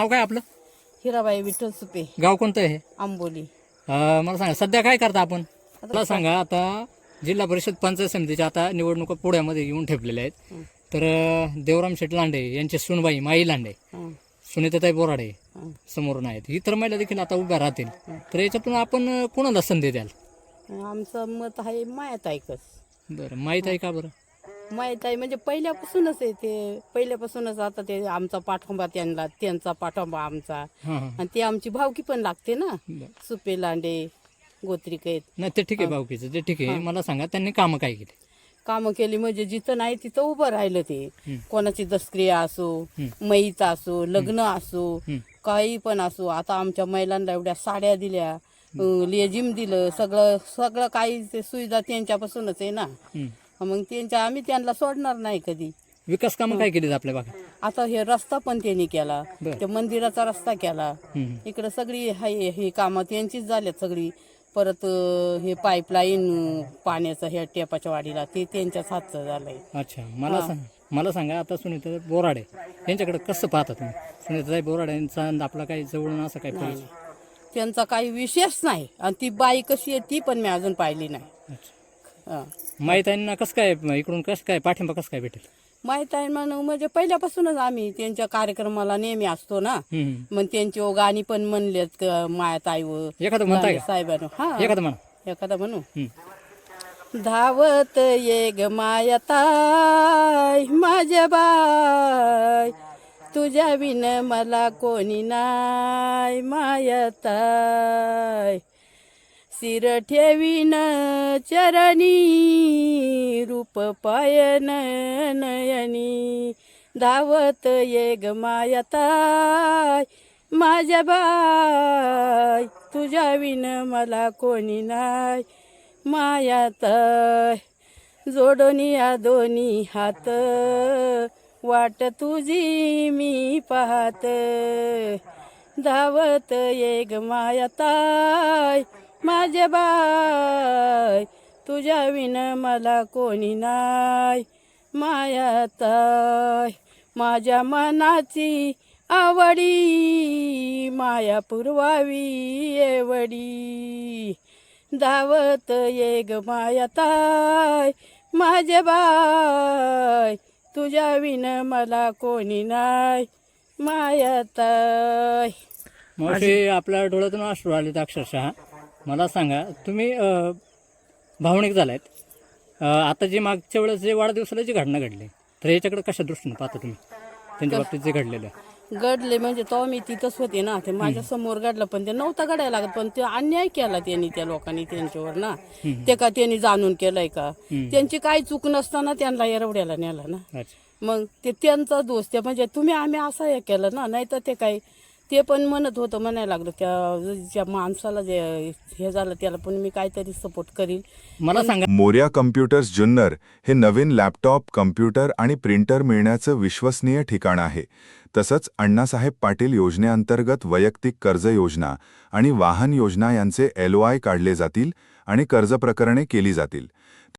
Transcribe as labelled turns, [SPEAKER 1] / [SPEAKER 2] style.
[SPEAKER 1] नाव काय आपलं?
[SPEAKER 2] हिराबाई विठ्ठल सुपे.
[SPEAKER 1] गाव कोणतं आहे
[SPEAKER 2] आंबोली.
[SPEAKER 1] अं, मला सांगा सध्या काय करता आपण? मला सांगा आता जिल्हा परिषद पंचायत समितीच्या आता निवडणुका पुण्यामध्ये येऊन ठेपलेल्या आहेत. तर अं, देवराम शेठ लांडे यांचे सुनबाई माई लांडे
[SPEAKER 2] हं,
[SPEAKER 1] सुनीताताई बोराडे
[SPEAKER 2] हं.
[SPEAKER 1] समोरून आहेत इतर महिला देखील आता उभ्या राहतील. तर याच्यातून आपण अं, कोणाला संधी द्याल?
[SPEAKER 2] आमचं मत आहे मायात ऐकच
[SPEAKER 1] बरं माहीत आहे का बरं?
[SPEAKER 2] माहीत आहे म्हणजे पहिल्यापासूनच आहे ते. पहिल्यापासूनच आता ते आमचा पाठिंबा त्यांना त्यांचा पाठिंबा आमचा. आणि ते आमची भावकी पण लागते ना. सुपे लांडे गोत्रिकेत.
[SPEAKER 1] नाही ते ठीक आहे भाऊकीचं ते ठीक आहे. मला सांगा त्यांनी कामं काय केली?
[SPEAKER 2] कामं केली म्हणजे जिथं नाही तिथं उभं राहिलं ते. कोणाची दसक्रिया असो. मैत असो लग्न असो. काही पण असो. आता आमच्या महिलांना एवढ्या साड्या दिल्या अं, लेझिम दिलं सगळं सगळं काही ते सुविधा त्यांच्यापासूनच आहे ना. मग त्यांच्या आम्ही त्यांना सोडणार नाही कधी.
[SPEAKER 1] विकास कामं काय केली आपल्या भागात?
[SPEAKER 2] आता हे रस्ता पण त्यांनी केला.
[SPEAKER 1] बरं.
[SPEAKER 2] त्या मंदिराचा रस्ता केला. इकडं सगळी हाय हे कामं त्यांचीच झाल्यात सगळी. परत अं, हे पाईपलाईन पाण्याचं ह्या टेपाच्या वाडीला ते त्यांच्याच हातचं झालंय.
[SPEAKER 1] अच्छा मला सांग मला सांगा आता सुनीता बोराडे यांच्याकडे कसं पाहता तुम्ही? सुनीताताई बोराडे यांचा आणि आपला काही जवळून असं काही परिचय?
[SPEAKER 2] त्यांचा काही विशेष नाही. आणि ती बाई कशी आहे ती पण मी अजून पाहिली नाही.
[SPEAKER 1] अच्छा.
[SPEAKER 2] हं.
[SPEAKER 1] माहीत आहे ना कसं काय इकडून कसं काय पाठिंबा कसं काय भेटेल?
[SPEAKER 2] माहीत आहे म्हणून म्हणजे पहिल्यापासूनच आम्ही त्यांच्या कार्यक्रमाला नेहमी असतो ना. मग त्यांची ओ गाणी पण म्हणलेत क- मायात आईव
[SPEAKER 1] एखादं म्हणताय का?
[SPEAKER 2] साहेबांनो. हा.
[SPEAKER 1] एखादं म्हणा.
[SPEAKER 2] एखादा म्हणू. धावत ये ग मायताय माझ्या बाय तुझ्या विन मला कोणी नाय मायताय शिर ठेवीन चरणी रूप पायन नयनी. धावत ये ग मायताय माझ्या बाय तुझ्या विन मला कोणी नाय मायाताय जोडोनी या दोन्ही हात वाट तुझी मी पाहत. धावत ये ग माझे बाय तुझ्या विन मला कोणी नाय मायाताय माझ्या मनाची आवडी माया पुरवावी एवढी. धावत ये ग मायाताय माझे बाय तुझ्या विन मला कोणी नाय मायाताय
[SPEAKER 1] मावशी आपल्या डोळ्यातून अश्रू आलेत अक्षरशः. मला सांगा तुम्ही भावनिक झालायत. अं, आता जी मागच्या वेळेस जे वाढदिवसाला जी घटना घडली तर याच्याकडे कशा दृष्टीने पाहता तुम्ही? त्यांच्या बाबतीत जे घडलेलं
[SPEAKER 2] गडले म्हणजे तो मी तिथंच होते ना ते माझ्यासमोर गडलं पण ते नव्हता गडायला लागत पण ते अन्याय केला त्यांनी त्या लोकांनी त्यांच्यावर ना. ते का त्यांनी जाणून केलंय का. त्यांची काही चूक नसताना त्यांना एरवड्याला नेला ना. मग ते त्यांचा दोष ते म्हणजे तुम्ही आम्ही असं हे केलं ना नाही तर ते काय ते पण म्हणत होतं म्हणायला लागलं त्या ज्या माणसाला जे हे झालं त्याला पण मी काहीतरी सपोर्ट करील
[SPEAKER 1] मला सांगा.
[SPEAKER 3] मोर्या कम्प्युटर्स जुन्नर हे नवीन लॅपटॉप कम्प्युटर आणि प्रिंटर मिळण्याचं विश्वसनीय ठिकाण आहे. तसंच अण्णासाहेब पाटील योजनेअंतर्गत वैयक्तिक कर्ज योजना आणि वाहन योजना यांचे एलओआय काढले जातील आणि कर्ज प्रकरणे केली जातील.